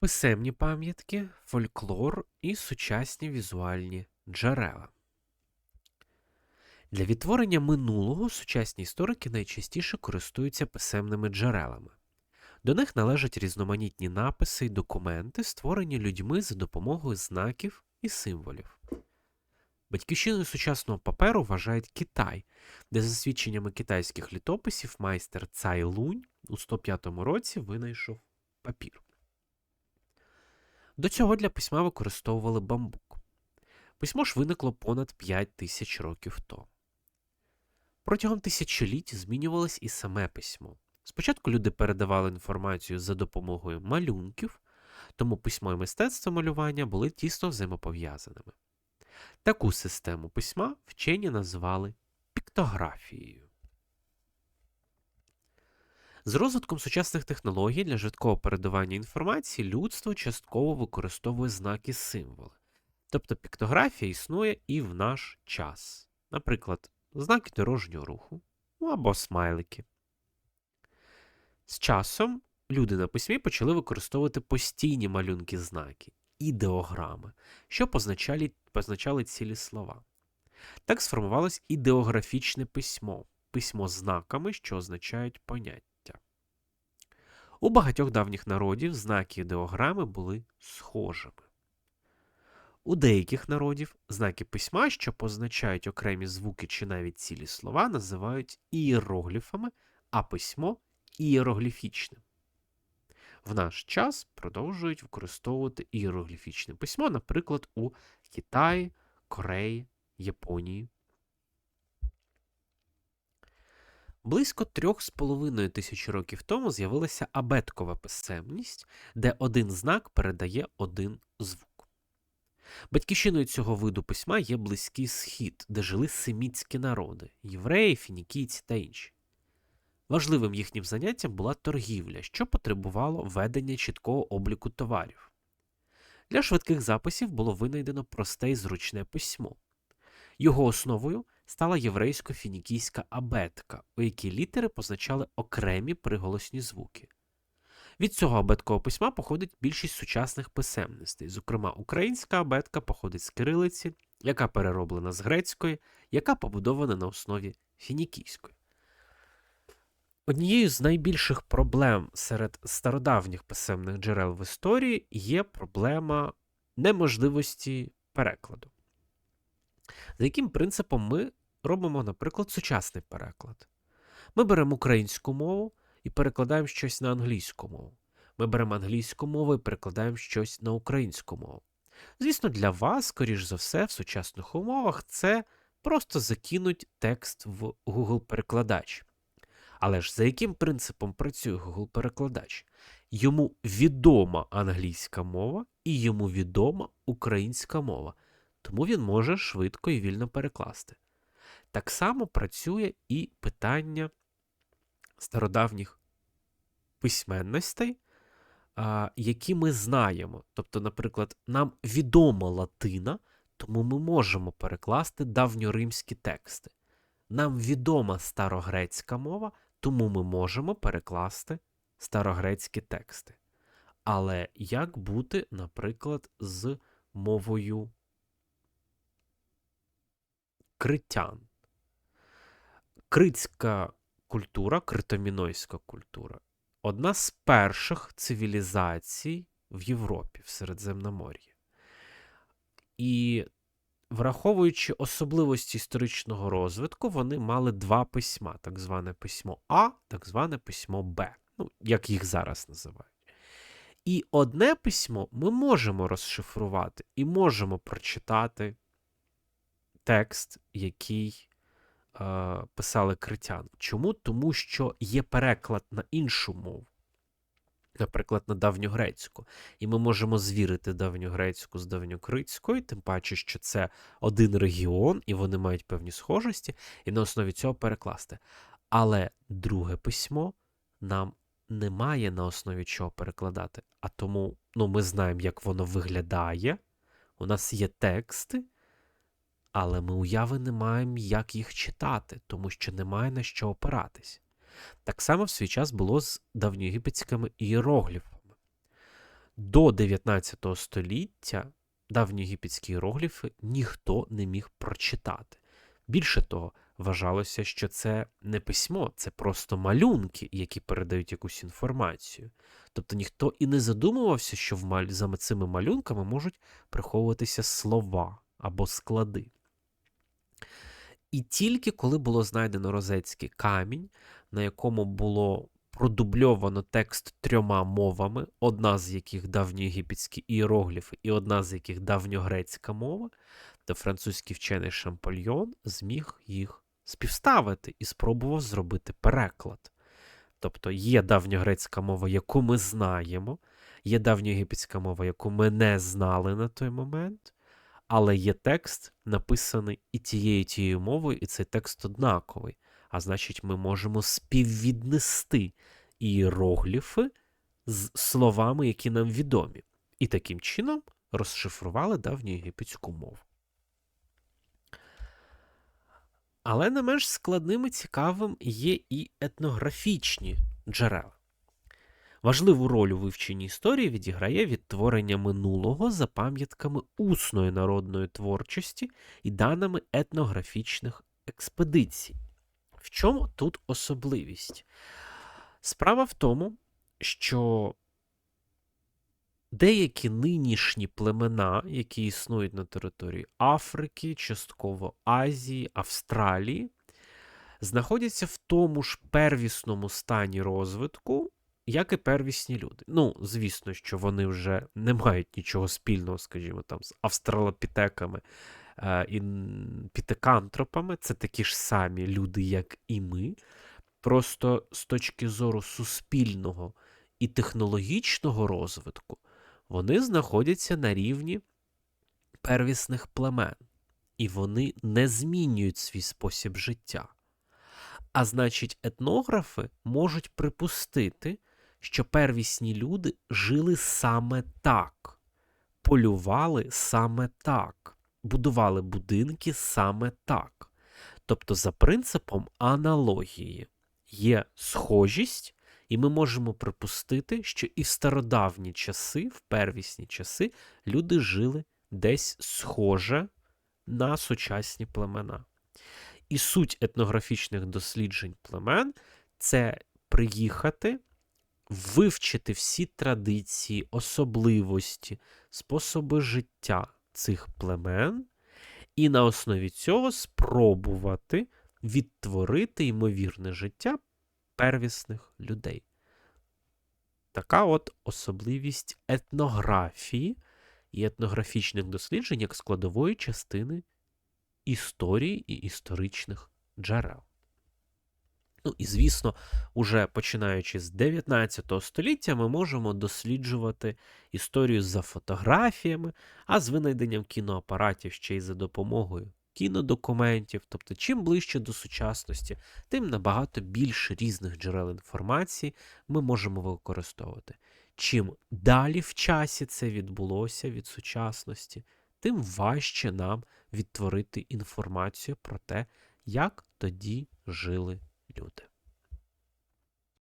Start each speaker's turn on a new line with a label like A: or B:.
A: Писемні пам'ятки, фольклор і сучасні візуальні джерела. Для відтворення минулого сучасні історики найчастіше користуються писемними джерелами. До них належать різноманітні написи й документи, створені людьми за допомогою знаків і символів. Батьківщиною сучасного паперу вважають Китай, де, за свідченнями китайських літописів, майстер Цай Лунь у 105 році винайшов папір. До цього для письма використовували бамбук. Письмо ж виникло понад 5 тисяч років тому. Протягом тисячоліть змінювалось і саме письмо. Спочатку люди передавали інформацію за допомогою малюнків, тому письмо і мистецтво малювання були тісно взаємопов'язаними. Таку систему письма вчені назвали піктографією. З розвитком сучасних технологій для швидкого передавання інформації людство частково використовує знаки символи. Тобто піктографія існує і в наш час. Наприклад, знаки дорожнього руху ну, або смайлики. З часом люди на письмі почали використовувати постійні малюнки знаки, ідеограми, що позначали, позначали цілі слова. Так сформувалось ідеографічне письмо, письмо знаками, що означають поняття. У багатьох давніх народів знаки ідеограми були схожими. У деяких народів знаки письма, що позначають окремі звуки чи навіть цілі слова, називають ієрогліфами, а письмо ієрогліфічним. В наш час продовжують використовувати ієрогліфічне письмо, наприклад, у Китаї, Кореї, Японії. Близько трьох з половиною тисяч років тому з'явилася абеткова писемність, де один знак передає один звук. Батьківщиною цього виду письма є близький схід, де жили семітські народи євреї, фінікійці та інші. Важливим їхнім заняттям була торгівля, що потребувало ведення чіткого обліку товарів. Для швидких записів було винайдено просте і зручне письмо. Його основою стала єврейсько-фінікійська абетка, у якій літери позначали окремі приголосні звуки. Від цього абеткового письма походить більшість сучасних писемностей, зокрема, українська абетка походить з кирилиці, яка перероблена з грецької, яка побудована на основі фінікійської. Однією з найбільших проблем серед стародавніх писемних джерел в історії є проблема неможливості перекладу. За яким принципом ми робимо, наприклад, сучасний переклад? Ми беремо українську мову і перекладаємо щось на англійську мову. Ми беремо англійську мову і перекладаємо щось на українську мову. Звісно, для вас, скоріш за все, в сучасних умовах це просто закинуть текст в Google-перекладач. Але ж за яким принципом працює Google-перекладач? Йому відома англійська мова і йому відома українська мова, тому він може швидко і вільно перекласти. Так само працює і питання стародавніх письменностей, які ми знаємо. Тобто, наприклад, нам відома латина, тому ми можемо перекласти давньоримські тексти. Нам відома старогрецька мова, тому ми можемо перекласти старогрецькі тексти. Але як бути, наприклад, з мовою критян? Критська культура, критомінойська культура одна з перших цивілізацій в Європі в Середземномор'ї. І враховуючи особливості історичного розвитку, вони мали два письма: так зване письмо А, так зване письмо Б, ну, як їх зараз називають. І одне письмо ми можемо розшифрувати і можемо прочитати текст, який писали критян. Чому? Тому що є переклад на іншу мову, наприклад, на давньогрецьку. І ми можемо звірити давньогрецьку з давньокритською, тим паче, що це один регіон, і вони мають певні схожості, і на основі цього перекласти. Але друге письмо нам немає на основі чого перекладати. А тому ну, ми знаємо, як воно виглядає. У нас є тексти, але ми уяви не маємо, як їх читати, тому що немає на що опиратись. Так само в свій час було з давньоєгипетськими ієрогліфами. до 19 століття давньоєгипетські іерогліфи ніхто не міг прочитати. Більше того, вважалося, що це не письмо, це просто малюнки, які передають якусь інформацію. Тобто ніхто і не задумувався, що за цими малюнками можуть приховуватися слова або склади. І тільки коли було знайдено розецький камінь, на якому було продубльовано текст трьома мовами, одна з яких давньоєгипетські іерогліфи, і одна з яких давньогрецька мова, то французький вчений Шампольйон зміг їх співставити і спробував зробити переклад. Тобто є давньогрецька мова, яку ми знаємо, є давньоєгипетська мова, яку ми не знали на той момент, але є текст, написаний і тією тією мовою, і цей текст однаковий. А значить, ми можемо співвіднести іерогліфи з словами, які нам відомі. І таким чином розшифрували давньоєгипетську мову. Але не менш складним і цікавим є і етнографічні джерела. Важливу роль у вивченні історії відіграє відтворення минулого за пам'ятками усної народної творчості і даними етнографічних експедицій. В чому тут особливість? Справа в тому, що деякі нинішні племена, які існують на території Африки, частково Азії, Австралії, знаходяться в тому ж первісному стані розвитку, як і первісні люди. Ну, звісно, що вони вже не мають нічого спільного, скажімо, там, з австралопітеками е, і пітекантропами. Це такі ж самі люди, як і ми. Просто з точки зору суспільного і технологічного розвитку, вони знаходяться на рівні первісних племен, і вони не змінюють свій спосіб життя. А значить, етнографи можуть припустити, що первісні люди жили саме так, полювали саме так, будували будинки саме так. Тобто, за принципом аналогії є схожість, і ми можемо припустити, що і в стародавні часи, в первісні часи, люди жили десь схоже на сучасні племена. І суть етнографічних досліджень племен це приїхати, вивчити всі традиції, особливості, способи життя цих племен, і на основі цього спробувати відтворити ймовірне життя первісних людей. Така от особливість етнографії і етнографічних досліджень як складової частини історії і історичних джерел. Ну і, звісно, уже починаючи з 19 століття, ми можемо досліджувати історію за фотографіями, а з винайденням кіноапаратів ще й за допомогою кінодокументів. Тобто, чим ближче до сучасності, тим набагато більше різних джерел інформації ми можемо використовувати. Чим далі в часі це відбулося від сучасності, тим важче нам відтворити інформацію про те, як тоді жили люди.